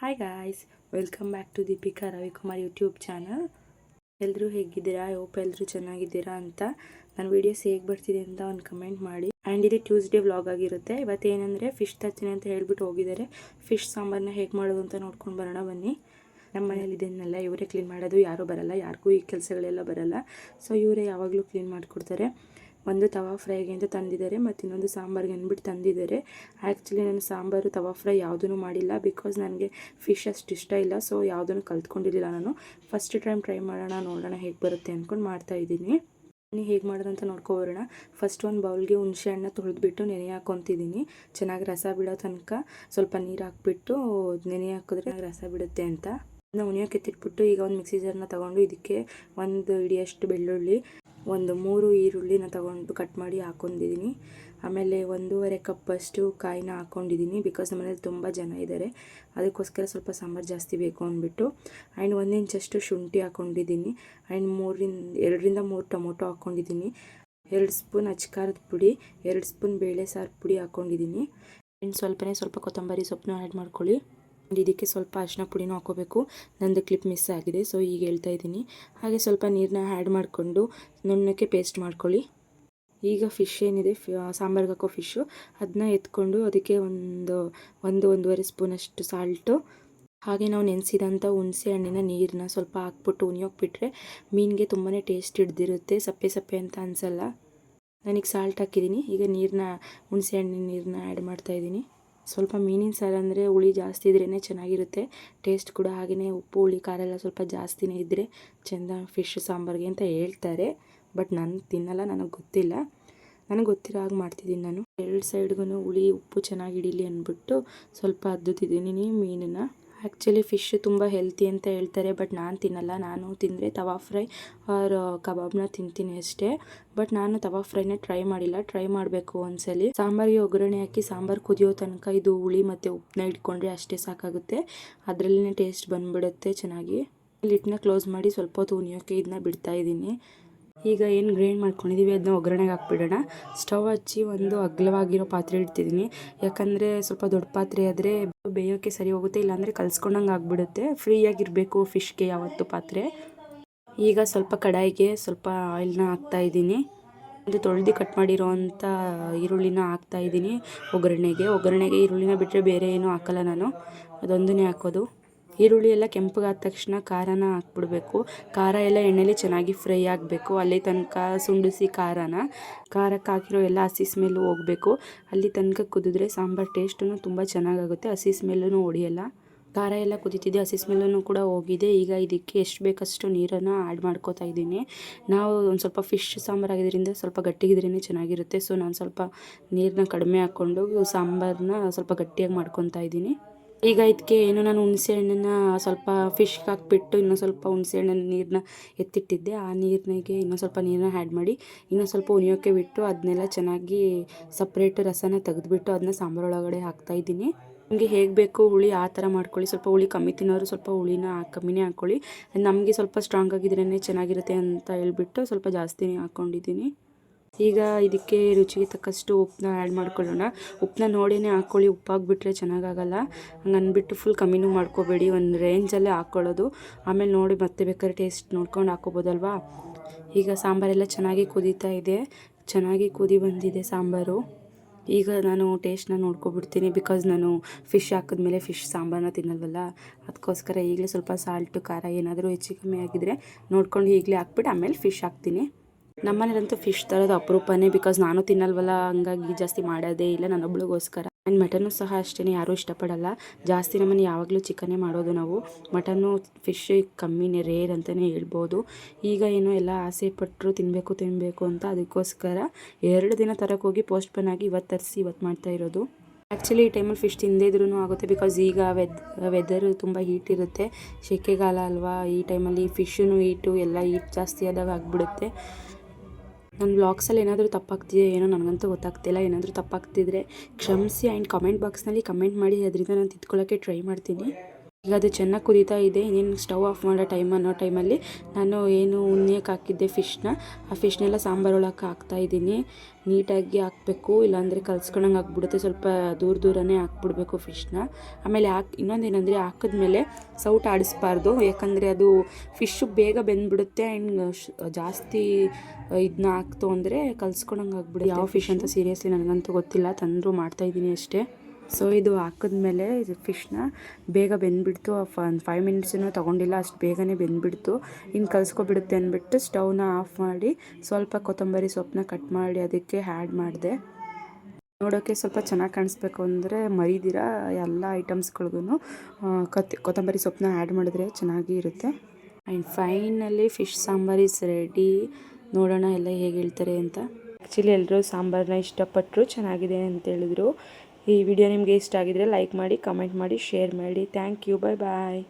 Hi guys welcome back to Deepika Ravikumar YouTube channel ಎಲ್ಲರೂ ಹೇಗಿದ್ದೀರಾ? I hope ಎಲ್ಲರೂ ಚೆನ್ನಾಗಿದ್ದೀರಾ ಅಂತ ನನ್ನ ವೀಡಿಯೋಸ್ ಹೇಗೆ ಬರ್ತಿದೆ ಅಂತ ಒಂದು ಕಮೆಂಟ್ ಮಾಡಿ. ಆ್ಯಂಡ್ ಇದು ಟ್ಯೂಸ್ಡೇ ವ್ಲಾಗ್ ಆಗಿರುತ್ತೆ. ಇವತ್ತು ಏನಂದರೆ ಫಿಶ್ ತರ್ತೀನಿ ಅಂತ ಹೇಳ್ಬಿಟ್ಟು ಹೋಗಿದ್ದಾರೆ. ಫಿಶ್ ಸಾಂಬಾರನ್ನ ಹೇಗೆ ಮಾಡೋದು ಅಂತ ನೋಡ್ಕೊಂಡು ಬರೋಣ ಬನ್ನಿ. ನಮ್ಮ ಮನೇಲಿ ಇದನ್ನೆಲ್ಲ ಇವರೇ ಕ್ಲೀನ್ ಮಾಡೋದು, ಯಾರೂ ಬರಲ್ಲ, ಯಾರಿಗೂ ಈ ಕೆಲಸಗಳೆಲ್ಲ ಬರಲ್ಲ. ಸೊ ಇವರೇ ಯಾವಾಗಲೂ ಕ್ಲೀನ್ ಮಾಡಿಕೊಡ್ತಾರೆ. ಒಂದು ತವಾ ಫ್ರೈಗೆ ಅಂತ ತಂದಿದ್ದಾರೆ ಮತ್ತು ಇನ್ನೊಂದು ಸಾಂಬಾರಿಗೆ ಅಂದ್ಬಿಟ್ಟು ತಂದಿದ್ದಾರೆ. ಆ್ಯಕ್ಚುಲಿ ನಾನು ಸಾಂಬಾರು, ತವಾ ಫ್ರೈ ಯಾವುದೂ ಮಾಡಿಲ್ಲ ಬಿಕಾಸ್ ನನಗೆ ಫಿಶ್ ಅಷ್ಟು ಇಷ್ಟ ಇಲ್ಲ ಸೊ ಯಾವುದನ್ನು ಕಲ್ತ್ಕೊಂಡಿರಲಿಲ್ಲ ನಾನು. ಫಸ್ಟ್ ಟೈಮ್ ಟ್ರೈ ಮಾಡೋಣ, ನೋಡೋಣ ಹೇಗೆ ಬರುತ್ತೆ ಅಂದ್ಕೊಂಡು ಮಾಡ್ತಾಯಿದ್ದೀನಿ ನೀವು ಹೇಗೆ ಮಾಡೋದಂತ ನೋಡ್ಕೊಬರೋಣ ಫಸ್ಟ್ ಒಂದು ಬೌಲ್ಗೆ ಹುಣಸೆ ಹಣ್ಣು ತೊಳೆದ್ಬಿಟ್ಟು ನೆನೆ ಹಾಕೊತಿದ್ದೀನಿ. ಚೆನ್ನಾಗಿ ರಸ ಬಿಡೋ ತನಕ ಸ್ವಲ್ಪ ನೀರು ಹಾಕ್ಬಿಟ್ಟು ನೆನೆ ಹಾಕಿದ್ರೆ ರಸ ಬಿಡುತ್ತೆ ಅಂತ. ಅದನ್ನ ಉಣಿಯೋಕೆ ಎತ್ತಿಟ್ಬಿಟ್ಟು ಈಗ ಒಂದು ಮಿಕ್ಸಿ ಜಾರ್ನ ತೊಗೊಂಡು ಇದಕ್ಕೆ ಒಂದು ಇಡಿಯಷ್ಟು ಬೆಳ್ಳುಳ್ಳಿ ಒಂದು ಮೂರು ಈರುಳ್ಳಿನ ತಗೊಂಡು ಕಟ್ ಮಾಡಿ ಹಾಕೊಂಡಿದ್ದೀನಿ. ಆಮೇಲೆ ಒಂದೂವರೆ ಕಪ್ಪಷ್ಟು ಕಾಯಿನ ಹಾಕ್ಕೊಂಡಿದ್ದೀನಿ ಬಿಕಾಸ್ ನಮ್ಮನೇಲಿ ತುಂಬ ಜನ ಇದ್ದಾರೆ ಅದಕ್ಕೋಸ್ಕರ ಸ್ವಲ್ಪ ಸಾಂಬಾರು ಜಾಸ್ತಿ ಬೇಕು ಅಂದ್ಬಿಟ್ಟು. ಆ್ಯಂಡ್ ಒಂದು ಇಂಚಷ್ಟು ಶುಂಠಿ ಹಾಕ್ಕೊಂಡಿದ್ದೀನಿ ಆ್ಯಂಡ್ ಮೂರಿಂದ ಎರಡರಿಂದ ಮೂರು ಟೊಮೊಟೊ ಹಾಕ್ಕೊಂಡಿದ್ದೀನಿ ಎರಡು ಸ್ಪೂನ್ ಅಚ್ಕಾರದ ಪುಡಿ, ಎರಡು ಸ್ಪೂನ್ ಬೇಳೆ ಸಾರು ಪುಡಿ ಹಾಕ್ಕೊಂಡಿದ್ದೀನಿ ಆ್ಯಂಡ್ ಸ್ವಲ್ಪನೇ ಸ್ವಲ್ಪ ಕೊತ್ತಂಬರಿ ಸೊಪ್ಪನ್ನೂ ಆ್ಯಡ್ ಮಾಡ್ಕೊಳ್ಳಿ. ಇದಕ್ಕೆ ಸ್ವಲ್ಪ ಅರಿಶಿನ ಪುಡಿನೂ ಹಾಕೋಬೇಕು. ನಂದು ಕ್ಲಿಪ್ ಮಿಸ್ ಆಗಿದೆ ಸೊ ಈಗ ಹೇಳ್ತಾ ಇದ್ದೀನಿ. ಹಾಗೆ ಸ್ವಲ್ಪ ನೀರನ್ನ ಆ್ಯಡ್ ಮಾಡಿಕೊಂಡು ನುಣ್ಣಕ್ಕೆ ಪೇಸ್ಟ್ ಮಾಡ್ಕೊಳ್ಳಿ. ಈಗ ಫಿಶ್ ಏನಿದೆ ಸಾಂಬಾರ್ಗೆ ಹಾಕೋ ಫಿಶ್ಶು ಅದನ್ನ ಎತ್ಕೊಂಡು ಅದಕ್ಕೆ ಒಂದು ಒಂದು, ಒಂದೂವರೆ ಸ್ಪೂನಷ್ಟು ಸಾಲ್ಟು ಹಾಗೆ ನಾವು ನೆನೆಸಿದಂಥ ಹುಣಸೆ ಹಣ್ಣಿನ ನೀರನ್ನ ಸ್ವಲ್ಪ ಹಾಕ್ಬಿಟ್ಟು ಉನಿಯೋಗ್ಬಿಟ್ರೆ ಮೀನಿಗೆ ತುಂಬಾ ಟೇಸ್ಟ್ ಹಿಡ್ದಿರುತ್ತೆ, ಸಪ್ಪೆ ಸಪ್ಪೆ ಅಂತ ಅನಿಸಲ್ಲ. ನನಗೆ ಸಾಲ್ಟ್ ಹಾಕಿದ್ದೀನಿ. ಈಗ ನೀರನ್ನ ಹುಣಸೆ ಹಣ್ಣಿನ ನೀರನ್ನ ಆ್ಯಡ್ ಮಾಡ್ತಾಯಿದ್ದೀನಿ ಸ್ವಲ್ಪ ಮೀನಿನ ಸಾರು ಅಂದರೆ ಹುಳಿ ಜಾಸ್ತಿ ಇದ್ರೇ ಚೆನ್ನಾಗಿರುತ್ತೆ. ಟೇಸ್ಟ್ ಕೂಡ ಹಾಗೆಯೇ ಉಪ್ಪು, ಹುಳಿ, ಖಾರ ಎಲ್ಲ ಸ್ವಲ್ಪ ಜಾಸ್ತಿನೇ ಇದ್ದರೆ ಚೆಂದ ಫಿಶ್, ಸಾಂಬಾರಿಗೆ ಅಂತ ಹೇಳ್ತಾರೆ. ಬಟ್ ನಾನು ತಿನ್ನಲ್ಲ, ನನಗೆ ಗೊತ್ತಿಲ್ಲ. ನನಗೆ ಗೊತ್ತಿರೋ ಹಾಗೆ ಮಾಡ್ತಿದ್ದೀನಿ ನಾನು. ಎರಡು ಸೈಡ್ಗೂ ಹುಳಿ, ಉಪ್ಪು ಚೆನ್ನಾಗಿ ಹಿಡೀಲಿ ಅಂದ್ಬಿಟ್ಟು ಸ್ವಲ್ಪ ಅದ್ದುತ್ತಿದ್ದೀನಿ ಮೀನನ್ನು. ಆ್ಯಕ್ಚುಲಿ ಫಿಶ್ ತುಂಬ ಹೆಲ್ತಿ ಅಂತ ಹೇಳ್ತಾರೆ ಬಟ್ ನಾನು ತಿನ್ನಲ್ಲ. ನಾನು ತಿಂದರೆ ತವಾ ಫ್ರೈ ಆರ್ ಕಬಾಬ್ನ ತಿಂತೀನಿ ಅಷ್ಟೇ. ಬಟ್ ನಾನು ತವಾ ಫ್ರೈನ ಟ್ರೈ ಮಾಡಿಲ್ಲ. ಟ್ರೈ ಮಾಡಬೇಕು ಒಂದ್ಸಲಿ. ಸಾಂಬಾರಿಗೆ ಒಗ್ಗರಣೆ ಹಾಕಿ ಸಾಂಬಾರು ಕುದಿಯೋ ತನಕ ಇದು ಹುಳಿ ಮತ್ತು ಉಪ್ಪನ್ನ ಇಟ್ಕೊಂಡ್ರೆ ಅಷ್ಟೇ ಸಾಕಾಗುತ್ತೆ. ಅದರಲ್ಲಿನೇ ಟೇಸ್ಟ್ ಬಂದ್ಬಿಡುತ್ತೆ ಚೆನ್ನಾಗಿ. ಲಿಟ್ನ ಕ್ಲೋಸ್ ಮಾಡಿ ಸ್ವಲ್ಪ ಹೊತ್ತು ಉನಿಯೋಕ್ಕೆ ಇದನ್ನ ಬಿಡ್ತಾ ಇದ್ದೀನಿ. ಈಗ ಏನು ಗ್ರೈಂಡ್ ಮಾಡ್ಕೊಂಡಿದ್ದೀವಿ ಅದನ್ನ ಒಗ್ಗರಣೆಗೆ ಹಾಕ್ಬಿಡೋಣ. ಸ್ಟವ್ ಹಚ್ಚಿ ಒಂದು ಅಗ್ಲವಾಗಿರೋ ಪಾತ್ರೆ ಇಡ್ತಿದ್ದೀನಿ. ಯಾಕಂದರೆ ಸ್ವಲ್ಪ ದೊಡ್ಡ ಪಾತ್ರೆ ಆದರೆ ಬೇಯೋಕ್ಕೆ ಸರಿ ಹೋಗುತ್ತೆ, ಇಲ್ಲಾಂದರೆ ಕಲ್ಸ್ಕೊಂಡಂಗೆ ಆಗಿಬಿಡುತ್ತೆ. ಫ್ರೀಯಾಗಿರಬೇಕು ಫಿಶ್ಗೆ ಯಾವತ್ತು ಪಾತ್ರೆ. ಈಗ ಸ್ವಲ್ಪ ಕಡಾಯಿಗೆ ಸ್ವಲ್ಪ ಆಯಿಲ್ನ ಹಾಕ್ತಾಯಿದ್ದೀನಿ ಒಂದು ತೊಳೆದು ಕಟ್ ಮಾಡಿರೋ ಅಂಥ ಈರುಳ್ಳಿನ ಹಾಕ್ತಾಯಿದ್ದೀನಿ ಒಗ್ಗರಣೆಗೆ. ಒಗ್ಗರಣೆಗೆ ಈರುಳ್ಳಿನ ಬಿಟ್ಟರೆ ಬೇರೆ ಏನೂ ಹಾಕಲ್ಲ ನಾನು. ಅದೊಂದನ್ನೇ ಹಾಕೋದು. ಈರುಳ್ಳಿ ಎಲ್ಲ ಕೆಂಪಗಾದ ತಕ್ಷಣ ಖಾರನ ಹಾಕ್ಬಿಡ್ಬೇಕು. ಖಾರ ಎಲ್ಲ ಎಣ್ಣೆಲಿ ಚೆನ್ನಾಗಿ ಫ್ರೈ ಆಗಬೇಕು. ಅಲ್ಲಿ ತನಕ ಸುಂಡಿಸಿ ಖಾರನ. ಖಾರಕ್ಕೆ ಹಾಕಿರೋ ಎಲ್ಲ ಹಸಿ ಸ್ಮೆಲ್ಲು ಹೋಗಬೇಕು. ಅಲ್ಲಿ ತನಕ ಕುದಿದ್ರೆ ಸಾಂಬಾರು ಟೇಸ್ಟೂ ತುಂಬ ಚೆನ್ನಾಗಾಗುತ್ತೆ. ಹಸಿ ಸ್ಮೆಲ್ಲೂ ಹೊಡಿಯಲ್ಲ ಖಾರ ಎಲ್ಲ ಕುದೀತಿದೆ ಹಸಿ ಸ್ಮೆಲ್ಲೂ ಕೂಡ ಹೋಗಿದೆ. ಈಗ ಇದಕ್ಕೆ ಎಷ್ಟು ಬೇಕಷ್ಟು ನೀರನ್ನು ಆ್ಯಡ್ ಮಾಡ್ಕೋತಾ ಇದ್ದೀನಿ. ನಾವು ಒಂದು ಸ್ವಲ್ಪ ಫಿಶ್ ಸಾಂಬಾರು ಆಗಿದ್ದರಿಂದ ಸ್ವಲ್ಪ ಗಟ್ಟಿಗಿದ್ರೇ ಚೆನ್ನಾಗಿರುತ್ತೆ. ಸೊ ನಾನು ಸ್ವಲ್ಪ ನೀರನ್ನ ಕಡಿಮೆ ಹಾಕ್ಕೊಂಡು ಸಾಂಬಾರನ್ನ ಸ್ವಲ್ಪ ಗಟ್ಟಿಯಾಗಿ ಮಾಡ್ಕೊತಾ ಇದ್ದೀನಿ. ಈಗ ಇದಕ್ಕೆ ಏನು ನಾನು ಹುಣಸೆ ಹಣ್ಣನ್ನು ಸ್ವಲ್ಪ ಫಿಶ್ಗೆ ಹಾಕ್ಬಿಟ್ಟು ಇನ್ನೂ ಸ್ವಲ್ಪ ಹುಣಸೆ ಹಣ್ಣಿನ ನೀರನ್ನ ಎತ್ತಿಟ್ಟಿದ್ದೆ. ಆ ನೀರಿನಾಗೆ ಇನ್ನೊಂದು ಸ್ವಲ್ಪ ನೀರನ್ನ ಆ್ಯಡ್ ಮಾಡಿ ಇನ್ನೊಂದು ಸ್ವಲ್ಪ ಉಣಿಯೋಕ್ಕೆ ಬಿಟ್ಟು ಅದನ್ನೆಲ್ಲ ಚೆನ್ನಾಗಿ ಸಪ್ರೇಟ್ ರಸನ ತೆಗೆದುಬಿಟ್ಟು ಅದನ್ನ ಸಾಂಬಾರೊಳಗಡೆ ಹಾಕ್ತಾಯಿದ್ದೀನಿ ನಿಮಗೆ ಹೇಗೆ ಬೇಕು ಹುಳಿ ಆ ಥರ ಮಾಡ್ಕೊಳ್ಳಿ. ಸ್ವಲ್ಪ ಹುಳಿ ಕಮ್ಮಿ ತಿನ್ನೋರು ಸ್ವಲ್ಪ ಹುಳಿನ ಕಮ್ಮಿನೇ ಹಾಕ್ಕೊಳ್ಳಿ ನಮಗೆ ಸ್ವಲ್ಪ ಸ್ಟ್ರಾಂಗ್ ಆಗಿದ್ರೇ ಚೆನ್ನಾಗಿರುತ್ತೆ ಅಂತ ಹೇಳ್ಬಿಟ್ಟು ಸ್ವಲ್ಪ ಜಾಸ್ತಿನೇ ಹಾಕ್ಕೊಂಡಿದ್ದೀನಿ ಈಗ ಇದಕ್ಕೆ ರುಚಿಗೆ ತಕ್ಕಷ್ಟು ಉಪ್ಪನ್ನ ಆ್ಯಡ್ ಮಾಡ್ಕೊಳ್ಳೋಣ. ಉಪ್ಪನ್ನ ನೋಡಿನೇ ಹಾಕ್ಕೊಳ್ಳಿ ಉಪ್ಪಾಗ್ಬಿಟ್ರೆ ಚೆನ್ನಾಗಾಗಲ್ಲ. ಹಂಗೆ ಅಂದ್ಬಿಟ್ಟು ಫುಲ್ ಕಮ್ಮಿನೂ ಮಾಡ್ಕೋಬೇಡಿ, ಒಂದು ರೇಂಜಲ್ಲೇ ಹಾಕ್ಕೊಳ್ಳೋದು ಆಮೇಲೆ ನೋಡಿ ಮತ್ತೆ ಬೇಕಾದ್ರೆ ಟೇಸ್ಟ್ ನೋಡ್ಕೊಂಡು ಹಾಕ್ಕೋಬೋದಲ್ವಾ ಈಗ ಸಾಂಬಾರೆಲ್ಲ ಚೆನ್ನಾಗಿ ಕುದೀತಾ ಇದೆ. ಚೆನ್ನಾಗಿ ಕುದಿ ಬಂದಿದೆ ಸಾಂಬಾರು. ಈಗ ನಾನು ಟೇಸ್ಟ್ನ ನೋಡ್ಕೊಬಿಡ್ತೀನಿ ಬಿಕಾಸ್ ನಾನು ಫಿಶ್ ಹಾಕಿದ್ಮೇಲೆ ಫಿಶ್ ಸಾಂಬಾರನ್ನ ತಿನ್ನಲ್ವಲ್ಲ? ಅದಕ್ಕೋಸ್ಕರ ಈಗಲೇ ಸ್ವಲ್ಪ ಸಾಲ್ಟು ಖಾರ ಏನಾದರೂ ಹೆಚ್ಚು ಕಮ್ಮಿ ಆಗಿದ್ದರೆ ನೋಡ್ಕೊಂಡು ಈಗಲೇ ಹಾಕ್ಬಿಟ್ಟು ಆಮೇಲೆ ಫಿಶ್ ಹಾಕ್ತೀನಿ. ನಮ್ಮನೇಲಂತೂ ಫಿಶ್ ತರೋದು ಅಪರೂಪನೇ ಬಿಕಾಸ್ ನಾನು ತಿನ್ನಲ್ವಲ್ಲ, ಹಂಗಾಗಿ ಜಾಸ್ತಿ ಮಾಡೋದೇ ಇಲ್ಲ ನನ್ನೊಬ್ಳಿಗೋಸ್ಕರ ಆ್ಯಂಡ್ ಮಟನ್ನು ಸಹ ಅಷ್ಟೇ ಯಾರೂ ಇಷ್ಟಪಡಲ್ಲ. ಜಾಸ್ತಿ ನಮ್ಮನೆ ಯಾವಾಗಲೂ ಚಿಕನ್ನೇ ಮಾಡೋದು ನಾವು. ಮಟನ್ನು ಫಿಶ್ ಕಮ್ಮಿನೇ ರೇರ್ ಅಂತಲೇ ಹೇಳ್ಬೋದು. ಈಗ ಏನೋ ಎಲ್ಲ ಆಸೆ ಪಟ್ಟರು ತಿನ್ನಬೇಕು ತಿನ್ನಬೇಕು ಅಂತ ಅದಕ್ಕೋಸ್ಕರ ಎರಡು ದಿನ ತರಕ್ಕೆ ಹೋಗಿ ಪೋಸ್ಟ್ಪೋನ್ ಆಗಿ ಇವತ್ತು ತರಿಸಿ ಇವತ್ತು ಮಾಡ್ತಾ ಇರೋದು. ಆ್ಯಕ್ಚುಲಿ ಈ ಟೈಮಲ್ಲಿ ಫಿಶ್ ತಿಂದೇ ಆಗುತ್ತೆ ಬಿಕಾಸ್ ಈಗ ವೆದ್ ವೆದರ್ ತುಂಬ ಹೀಟ್ ಇರುತ್ತೆ. ಸೆಕೆಗಾಲ ಅಲ್ವಾ, ಈ ಟೈಮಲ್ಲಿ ಫಿಶ್ಶೂ ಹೀಟು ಎಲ್ಲ ಹೀಟ್ ಜಾಸ್ತಿ ಆದಾಗ ಆಗಿಬಿಡುತ್ತೆ. ನನ್ನ ಬ್ಲಾಗ್ಸಲ್ಲಿ ಏನಾದರೂ ತಪ್ಪಾಗ್ತಿದೆ ಏನೋ ನನಗಂತೂ ಗೊತ್ತಾಗ್ತಿಲ್ಲ. ಏನಾದರೂ ತಪ್ಪಾಗ್ತಿದ್ರೆ ಕ್ಷಮಿಸಿ, ಆ್ಯಂಡ್ ಕಮೆಂಟ್ ಬಾಕ್ಸ್ನಲ್ಲಿ ಕಮೆಂಟ್ ಮಾಡಿ, ಅದರಿಂದ ನಾನು ತಿದ್ಕೊಳ್ಳೋಕ್ಕೆ ಟ್ರೈ ಮಾಡ್ತೀನಿ. ಈಗ ಅದು ಚೆನ್ನಾಗಿ ಕುದೀತಾ ಇದೆ. ಇನ್ನೇನು ಸ್ಟವ್ ಆಫ್ ಮಾಡೋ ಟೈಮ್ ಅನ್ನೋ ಟೈಮಲ್ಲಿ ನಾನು ಏನು ಉಣ್ಣಿಯಕ್ಕೆ ಹಾಕಿದ್ದೆ ಫಿಶ್ನ. ಆ ಫಿಶ್ನೆಲ್ಲ ಸಾಂಬಾರು ಒಳಕ್ಕೆ ಹಾಕ್ತಾ ಇದ್ದೀನಿ. ನೀಟಾಗಿ ಹಾಕಬೇಕು. ಇಲ್ಲಾಂದರೆ ಕಲ್ಸ್ಕೊಳಂಗೆ ಆಗ್ಬಿಡುತ್ತೆ ಸ್ವಲ್ಪ ದೂರ ದೂರನೇ ಹಾಕ್ಬಿಡ್ಬೇಕು ಫಿಶ್ನ. ಆಮೇಲೆ ಹಾಕಿ ಇನ್ನೊಂದೇನೆಂದರೆ ಹಾಕಿದ್ಮೇಲೆ ಸೌಟ್ ಆಡಿಸ್ಬಾರ್ದು. ಯಾಕಂದರೆ ಅದು ಫಿಶ್ಶು ಬೇಗ ಬೆಂದ್ಬಿಡುತ್ತೆ. ಆ್ಯಂಡ್ ಜಾಸ್ತಿ ಇದನ್ನ ಹಾಕ್ತು ಅಂದರೆ ಕಲ್ಸ್ಕೊಂಡಂಗೆ ಆಗ್ಬಿಡುತ್ತೆ ಯಾವ ಫಿಶ್ ಅಂತ ಸೀರಿಯಸ್ಲಿ ನನಗಂತೂ ಗೊತ್ತಿಲ್ಲ. ತಂದರೂ ಮಾಡ್ತಾಯಿದ್ದೀನಿ ಅಷ್ಟೇ. ಸೊ ಇದು ಹಾಕಿದ್ಮೇಲೆ ಇದು ಫಿಶ್ನ ಬೇಗ ಬೆಂದ್ಬಿಡ್ತು. ಒಂದು ಫೈವ್ ಮಿನಿಟ್ಸೂ ತೊಗೊಂಡಿಲ್ಲ. ಅಷ್ಟು ಬೇಗನೆ ಬೆಂದ್ಬಿಡ್ತು. ಇನ್ನು ಕಲ್ಸ್ಕೊಬಿಡುತ್ತೆ ಅಂದ್ಬಿಟ್ಟು ಸ್ಟವ್ನ ಆಫ್ ಮಾಡಿ ಸ್ವಲ್ಪ ಕೊತ್ತಂಬರಿ ಸೊಪ್ಪನ್ನ ಕಟ್ ಮಾಡಿ ಅದಕ್ಕೆ ಆ್ಯಡ್ ಮಾಡಿದೆ. ನೋಡೋಕ್ಕೆ ಸ್ವಲ್ಪ ಚೆನ್ನಾಗಿ ಕಾಣಿಸ್ಬೇಕು ಅಂದರೆ ಮರಿದಿರ ಎಲ್ಲ ಐಟಮ್ಸ್ಗಳಿಗೂ ಕತ್ ಕೊತ್ತಂಬರಿ ಸೊಪ್ಪನ್ನ ಆ್ಯಡ್ ಮಾಡಿದ್ರೆ ಚೆನ್ನಾಗಿ ಇರುತ್ತೆ. And finally fish sambar is ready ನೋಡೋಣ ಎಲ್ಲ ಹೇಗೆ ಹೇಳ್ತಾರೆ ಅಂತ. ಆ್ಯಕ್ಚುಲಿ ಎಲ್ಲರೂ ಸಾಂಬಾರನ್ನ ಇಷ್ಟಪಟ್ಟರು ಚೆನ್ನಾಗಿದೆ ಅಂತ ಹೇಳಿದ್ರು. ಈ ವಿಡಿಯೋ ನಿಮಗೆ ಇಷ್ಟ ಆಗಿದ್ರೆ ಲೈಕ್ ಮಾಡಿ ಕಮೆಂಟ್ ಮಾಡಿ ಶೇರ್ ಮಾಡಿ. Thank you bye bye